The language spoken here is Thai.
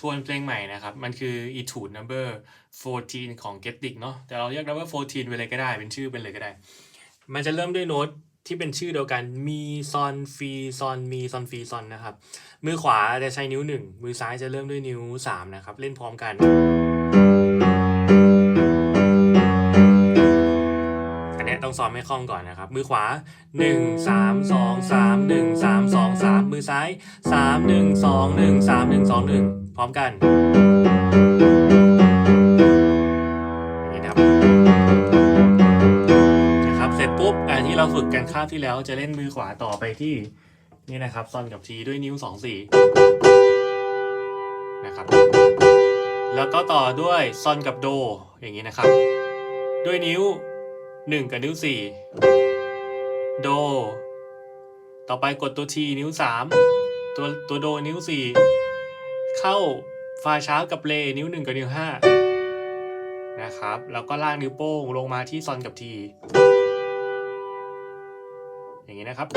ทวนเพลงใหม่นะครับ มันคือ etude number 14 ของ Get Dick เนาะแต่เราเรียก number 14ไปเลยก็ได้ เป็นชื่อเป็นเลยก็ได้ มันจะเริ่มด้วยโน้ตที่เป็นชื่อเดียวกันมีซอนฟีซอนมีซอนฟีซอนนะครับ มือขวาจะใช้นิ้วหนึ่งมือซ้ายจะเริ่มด้วยนิ้วสามนะครับ เล่นพร้อมกัน อันนี้ต้องซ้อมให้คล่องก่อนนะครับ มือขวา 1 3 2 3 1 3 2 3 มือซ้าย 3 1 2 1 3 1 2 1 ร้อมกันอย่างนี้นะครับนะครับเสร็จปุ๊บอันที่เราฝึกกันคาบที่แล้วจะเล่นมือขวาต่อไปที่นี่นะครับซอนกับทีด้วยนิ้ว2 4นะครับ แล้วก็ต่อด้วยซอนกับโดอย่างนี้นะครับ ด้วยนิ้ว1กับนิ้ว4โด ต่อไปกดตัวทีนิ้ว3ตัวตัวโดนิ้ว4 เข้าฟาช้ากับเลนิ้ว 1 กับนิ้ว 5 นะครับ แล้วก็ล่างนิ้วโป้งลงมาที่ซอนกับที อย่างนี้นะครับ